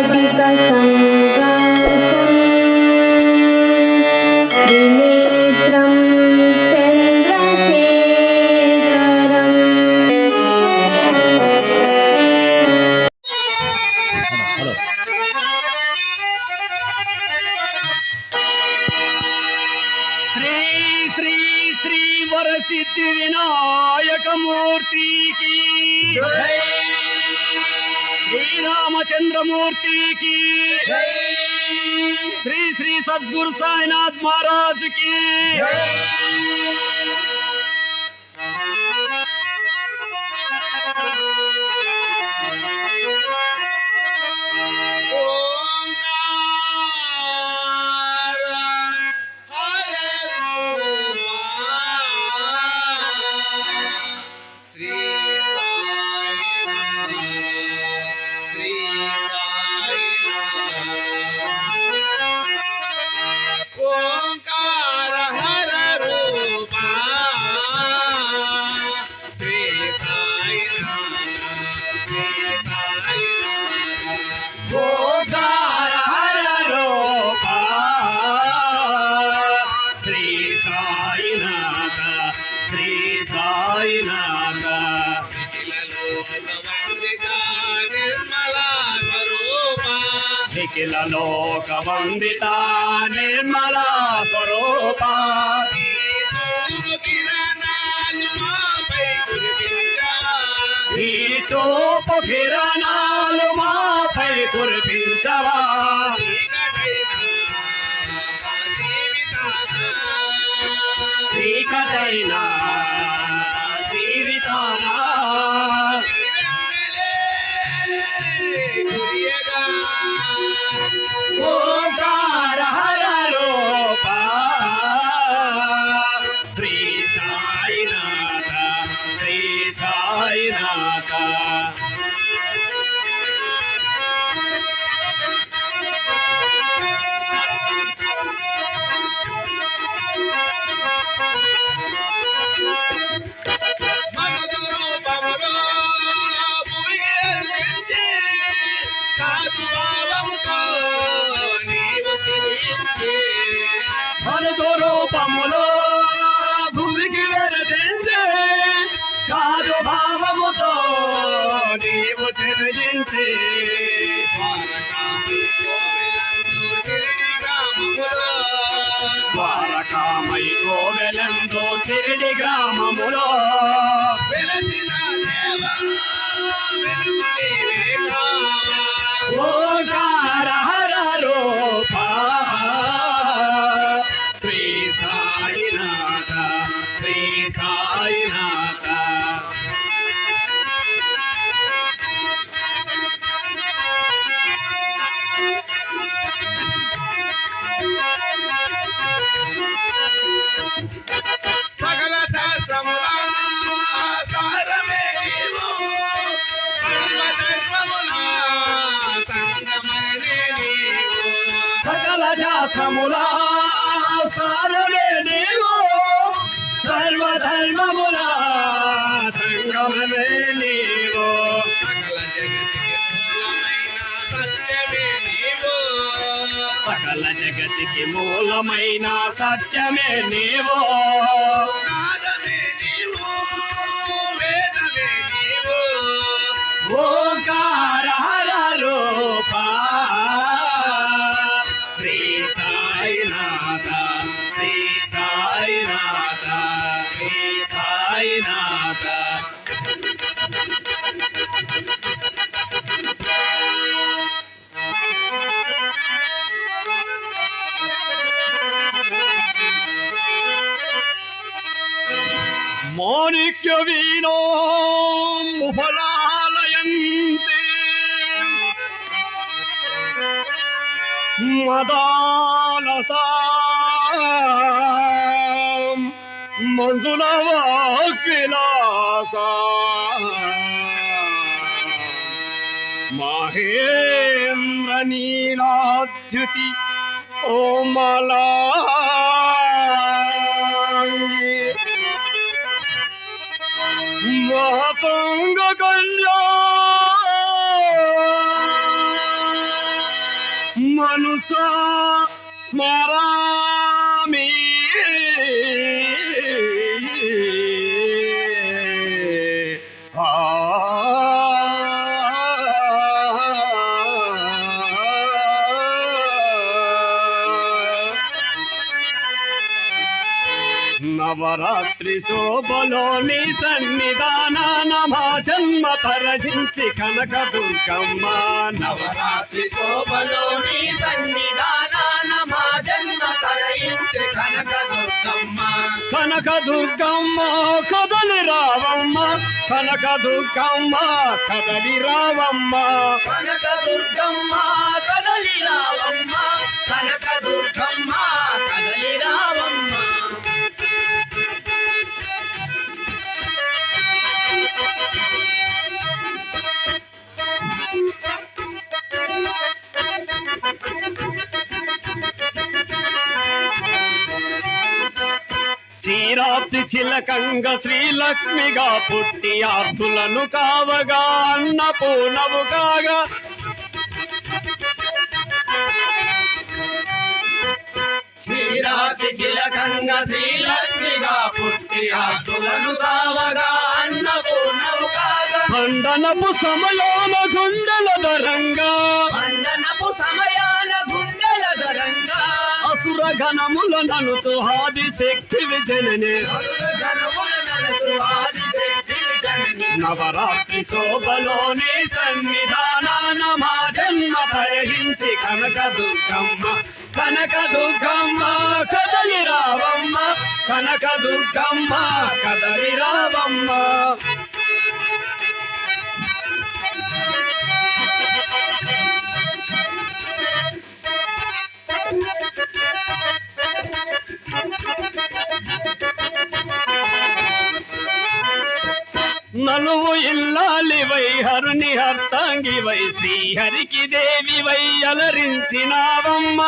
वाटिका शांति की श्री श्री सदगुरु साईनाथ महाराज की Oh! వందిత నిర్మల స్వరూప. ఈ చూపు కిరణాలు మాపై కురిపించవా. చీకటైనా साई नाथा భావముతో నీవు చెలయించి సకల జగతికి మూలమైన సత్యమే నీవో వేదమే నీవో. ఓ మాణిక్య వీణోముఫలాలయంతి మదానసా. మంజుల వాక్విలాస మహేంద్ర నీలాద్యుతి ఓమలా Smarter. నవరాత్రి శోభలోని సన్నిధానాన మా జన్మ తరజించి కనక దుర్గమ్మ. నవ నవరాత్రి శోభలోని సన్నిధానాన మా జన్మ తరయించే కనక దుర్గమ్మ. కనక దుర్గమ్మ కదలి రావమ్మ. కనక దుర్గమ్మ కదలి రావమ్మ. కనక దుర్గమ్మ కదలి రావమ్మ. కనక దుర్గమ్మ కదలి రావమ్మ. చీరాప్తి చిలకంగ శ్రీలక్ష్మిగా పుట్టి ఆర్తులను కావగా అన్నపూర్ణము కాగా క్షీరాతి చిలకంగ శ్రీలక్ష్మిగా పుట్టి ఆతులను కావగా అన్నపూర్ణవు కాగా ఖండనపు సమయాన గుండెల సమయాన గుండెల దరంగా అసుర ఘనముల ననుతు తుహాది శక్తి విజననే. నవరాత్రి శోభలోని సన్నిధానాన మా జన్మ తరహించి కనక దుర్గమ్మ కనక దుర్గమ్మ కదలి రావమ్మ కనక దుర్గమ్మ కదలి రావమ్మ. నలువు ఇల్లాలి వై హరుని హర్తాంగి వై శ్రీహరికి దేవి వై అలరించినావమ్మ.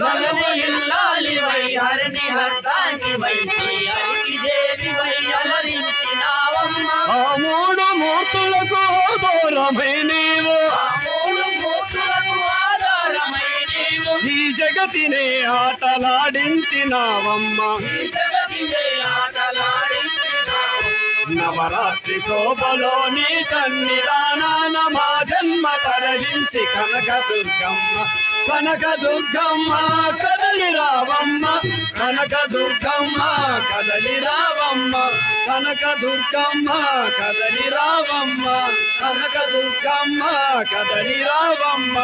నలుగు ఇల్లాలి వై హరిని హర్దాని వై హరికి దేవి వై అలరించినావమ్మ. ఆ మూడు మూర్తులకు దూరమై నీవు. ఈ జగతినే ఆటలాడించినావమ్మ. నవరాత్రి శోభలోని సన్నిధానాన మా జన్మ తరలించి కనక దుర్గమ్మ కనక దుర్గమ్మ కదలి రావమ్మ. కనక దుర్గమ్మ కదలి రావమ్మ. కనక దుర్గమ్మ కదలి రావమ్మ. కనక దుర్గమ్మ కదలి రావమ్మ.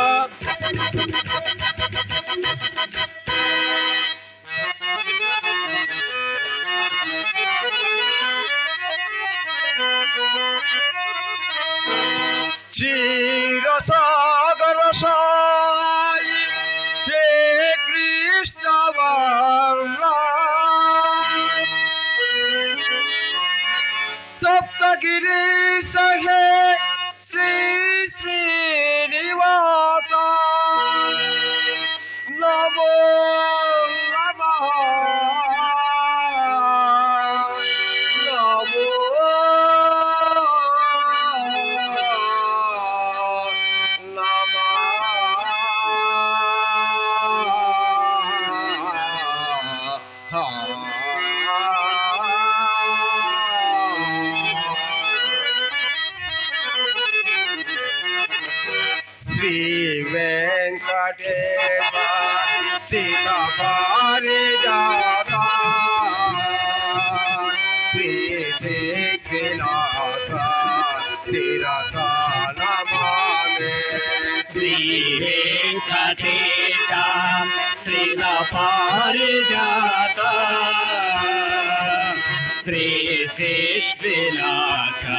চিরসাগর হে কৃষ্ণ সপ্তগিরি সহে सीता पारे जाता श्री से खिलासा तेरा श्री कदेजा सीता पार जाता श्री से खिलासा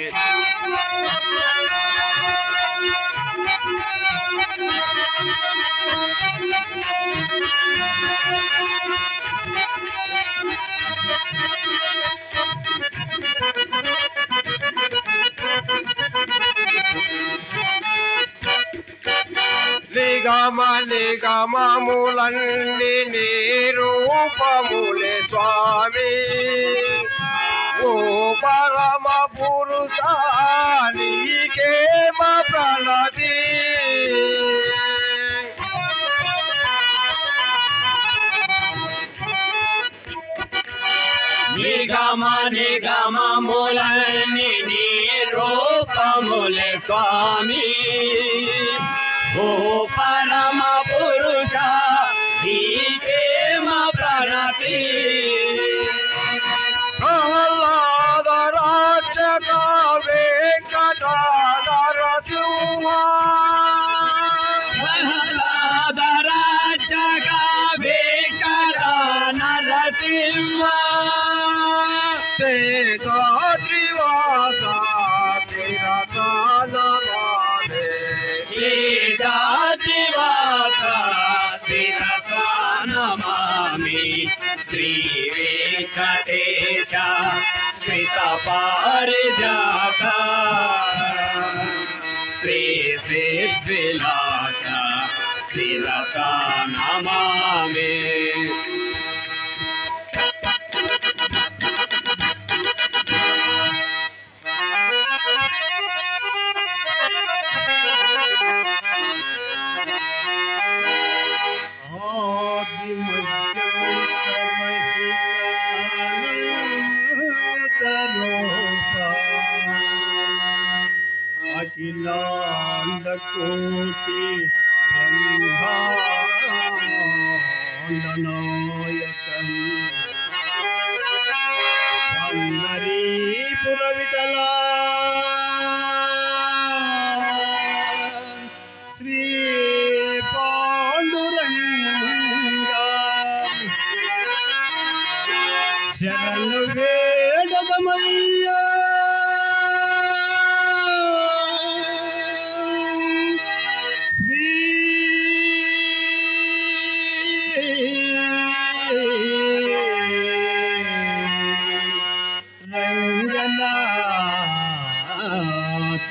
శ్రీత పారిజాత శ్రీ నీ రూపములే స్వామి. ఓ పరమ పురుష నీకేమ ప్రణది నిగమ నిగమములని నీ రూపములే స్వామి. ఓ పరమ పురుష నీకేమ ప్రణతి. ప్రహ్లాద రాక్షక వెంకట నరసింహ ప్రహ్లాద రాజగ వేకర నరసింహ శేషాద్రివాస पार जाता। श्री सिद्धिलासा नमा में विठला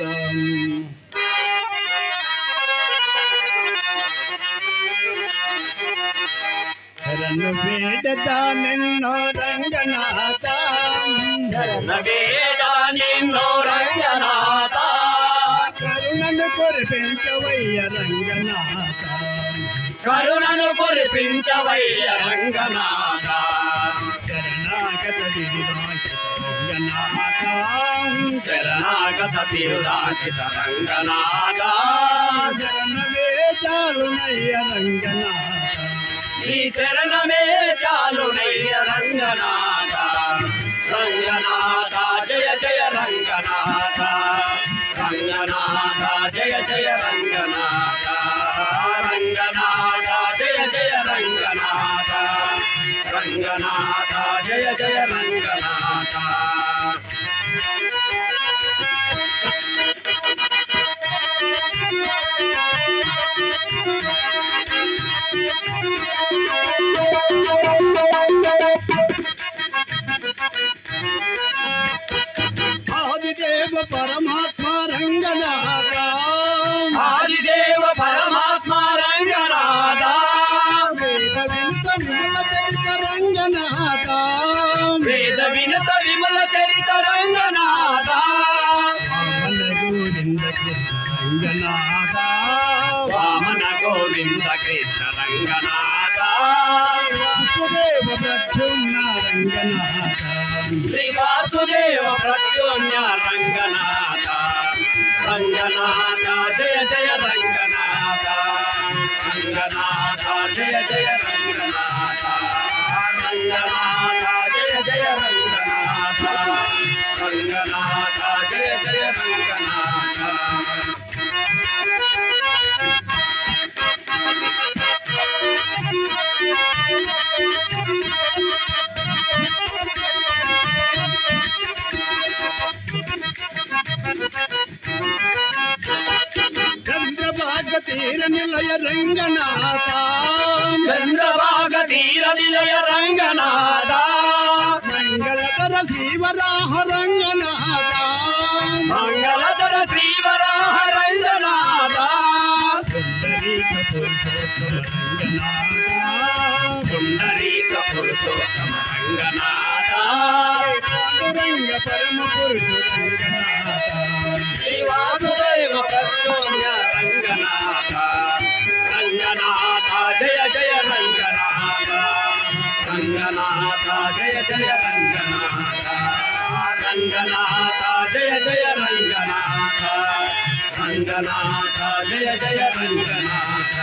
రంగనాథం శరణు వేడదానెన్నో రంగనాథ శరణ వేద నిన్నో రంగనాథ కరుణను కురిపించవయ్య రంగనాథ. కరుణను కురిపించవయ్య రంగనాథ శరణాగత విరుదాకిత రంగనాథ శరణాగత తిరుదాకిత రంగనాథ చాలు నయ్య రంగనాథ నీ చరణమే చాలునయ్య రంగనాథ రంగనాథ జయ జయ రంగనాథ రంగనాథ జయ జయ రంగనాథ రంగనాథ జయ జయ రంగనాథ రంగనాథ జయ జయ రంగనాథ. Thank you. గోవింద కృష్ణ రంగనాథ. వాసుదేవ ప్రద్యుమ్న రంగనాథ శ్రీ వాసుదేవ ప్రచోన్య రంగనాథ. రంగనాథ జయ జయ రంగనాథ. రంగనాథ జయ జయ రంగనాథ. రంగనాథ జయ జయ రంగనాథ. రంగనాథ జయ జయ రంగనాథ. చంద్రభాగ తీర నిలయ రంగనాథ చంద్రభాగ తీర నిలయ రంగనాథ మంగళకర శివరాహ రంగనాథ పుండరీక పురుషోత్తమ రంగనాథ పుండరీక పురుషోత్తమ రంగనాథ పాండురంగ పరమ పురుషు రంగనాథ శ్రీ వాసుదేవ ప్రచోన్య రంగనాథ రంగనాథ జయ జయ రంగనాథ రంగనాథ జయ జయ రంగనాథ రంగనాథ జయ జయ రంగనాథ రంగనాథ జయ జయ రంగనాథ.